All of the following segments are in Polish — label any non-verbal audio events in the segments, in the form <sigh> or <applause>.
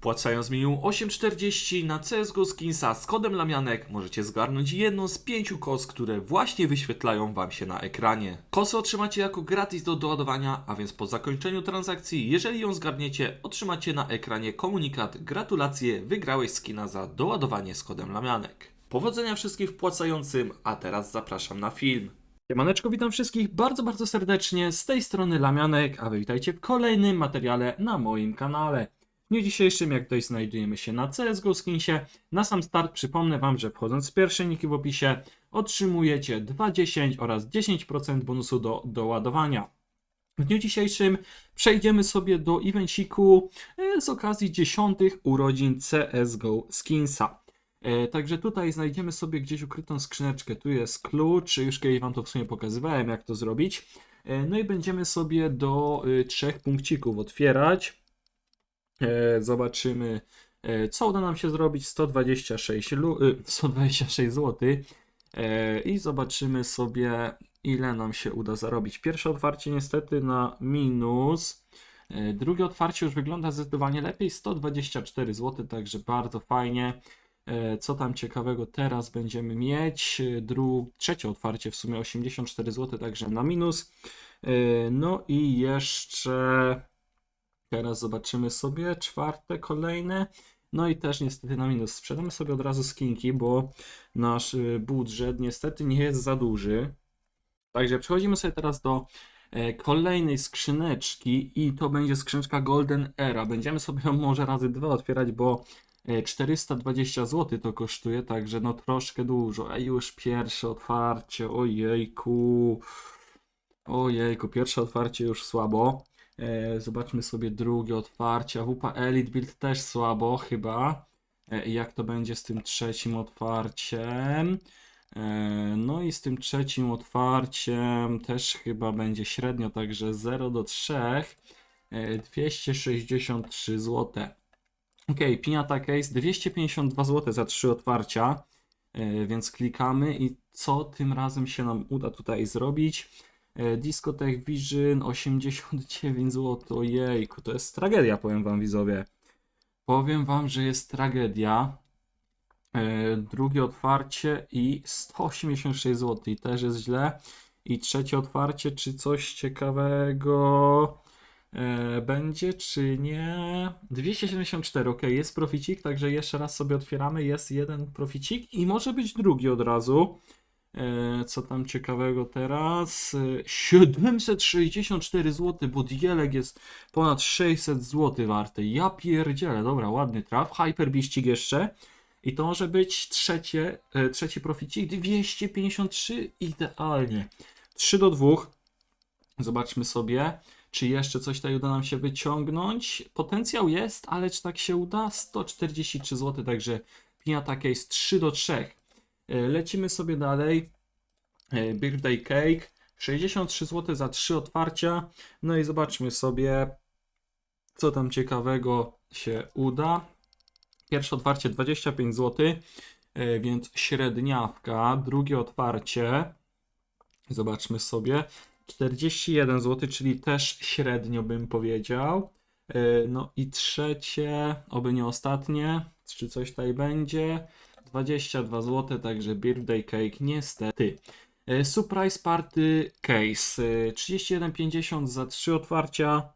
Płacając minimum 8,40 na CSGO Skinsa z kodem Lamianek możecie zgarnąć jedną z pięciu kos, które właśnie wyświetlają Wam się na ekranie. Kosy otrzymacie jako gratis do doładowania, a więc po zakończeniu transakcji, jeżeli ją zgarniecie, otrzymacie na ekranie komunikat Gratulacje, wygrałeś skina za doładowanie z kodem Lamianek. Powodzenia wszystkim wpłacającym, a teraz zapraszam na film. Siemaneczko, witam wszystkich bardzo, bardzo serdecznie. Z tej strony Lamianek, a wy witajcie w kolejnym materiale na moim kanale. W dniu dzisiejszym, jak tutaj znajdujemy się na CSGO Skinsie, na sam start przypomnę Wam, że wchodząc w pierwsze niki w opisie otrzymujecie 2,10 oraz 10% bonusu do doładowania. W dniu dzisiejszym przejdziemy sobie do evenciku e, z okazji 10 urodzin CSGO Skinsa. E, Także tutaj znajdziemy sobie gdzieś ukrytą skrzyneczkę. Tu jest klucz, już kiedyś Wam to w sumie pokazywałem, jak to zrobić. E, No i będziemy sobie do trzech punkcików otwierać. E, Zobaczymy, e, co uda nam się zrobić. 126, lu- y, <laughs> 126 zł. I zobaczymy sobie, ile nam się uda zarobić. Pierwsze otwarcie niestety na minus. E, Drugie otwarcie już wygląda zdecydowanie lepiej. 124 zł, także bardzo fajnie. Co tam ciekawego teraz będziemy mieć? Dru... Trzecie otwarcie w sumie 84 zł, także na minus. No i jeszcze teraz zobaczymy sobie czwarte, kolejne. No i też niestety na minus. Sprzedamy sobie od razu skinki, bo nasz y, budżet niestety nie jest za duży. Także przechodzimy sobie teraz do e, kolejnej skrzyneczki i to będzie skrzyneczka Golden Era. Będziemy sobie ją może razy dwa otwierać, bo e, 420 zł to kosztuje, także no troszkę dużo. A już pierwsze otwarcie, ojejku. Ojejku, pierwsze otwarcie już słabo. E, zobaczmy sobie drugie otwarcie. WP Elite Build też słabo chyba. E, jak to będzie z tym trzecim otwarciem? E, no i z tym trzecim otwarciem też chyba będzie średnio, także 0 do 3. E, 263 zł. Ok, Piniata Case 252 zł za 3 otwarcia. Więc klikamy i co tym razem się nam uda tutaj zrobić? E, Discotech Vision 89 zł. Ojejku, to jest tragedia, powiem wam widzowie. Powiem wam, że jest tragedia. E, Drugie otwarcie i 186 zł. I też jest źle. I trzecie otwarcie, czy coś ciekawego e, będzie, czy nie? 274, ok, jest proficik, także jeszcze raz sobie otwieramy. Jest jeden proficik i może być drugi od razu. E, Co tam ciekawego teraz? E, 764 zł, bo dielek jest ponad 600 zł warty. Ja pierdzielę, dobra, ładny traf. Hyperbiścik jeszcze. I to może być trzecie, e, trzeci proficik. 253, idealnie. 3 do 2. Zobaczmy sobie, czy jeszcze coś tutaj uda nam się wyciągnąć. Potencjał jest, ale czy tak się uda? 143 zł, także Piniata Case 3 do 3. E, Lecimy sobie dalej. E, Birthday Cake 63 zł za 3 otwarcia. No i zobaczmy sobie, co tam ciekawego się uda. Pierwsze otwarcie 25 zł, e, więc średniawka. Drugie otwarcie, zobaczmy sobie, 41 zł, czyli też średnio bym powiedział. No i trzecie, oby nie ostatnie, czy coś tutaj będzie. 22 zł, także birthday cake niestety. E, Surprise Party Case e, 31,50 za 3 otwarcia.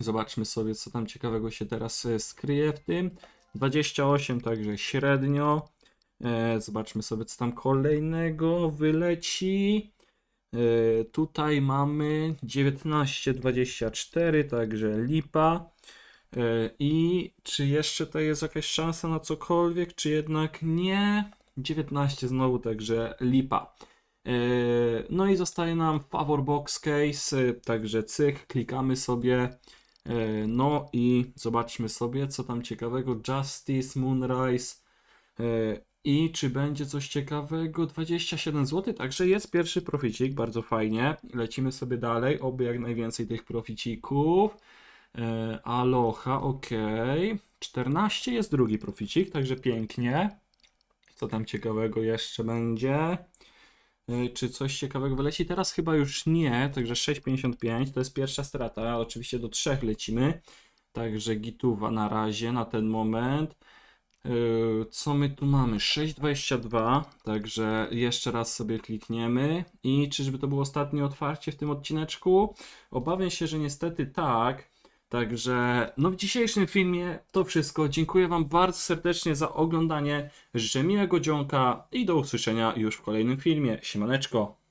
Zobaczmy sobie, co tam ciekawego się teraz e, skryje w tym. 28, także średnio. E, Zobaczmy sobie, co tam kolejnego wyleci. E, Tutaj mamy 19,24, także lipa. E, I czy jeszcze to jest jakaś szansa na cokolwiek, czy jednak nie? 19 znowu, także lipa. E, No i zostaje nam Favor Box Case, e, także cyk, klikamy sobie. No i zobaczmy sobie, co tam ciekawego. Justice, Moonrise. I czy będzie coś ciekawego? 27 zł, także jest pierwszy proficik, bardzo fajnie. Lecimy sobie dalej, oby jak najwięcej tych proficików. E, Aloha, ok. 14 jest drugi proficik, także pięknie. Co tam ciekawego jeszcze będzie? Y, Czy coś ciekawego wyleci? Teraz chyba już nie, także 6,55 to jest pierwsza strata. Oczywiście do 3 lecimy. Także gituwa na razie, na ten moment. Y, Co my tu mamy? 6,22, także jeszcze raz sobie klikniemy. I czyżby to było ostatnie otwarcie w tym odcineczku? Obawiam się, że niestety tak. Także no w dzisiejszym filmie to wszystko. Dziękuję Wam bardzo serdecznie za oglądanie. Życzę miłego dzionka i do usłyszenia już w kolejnym filmie. Siemaneczko.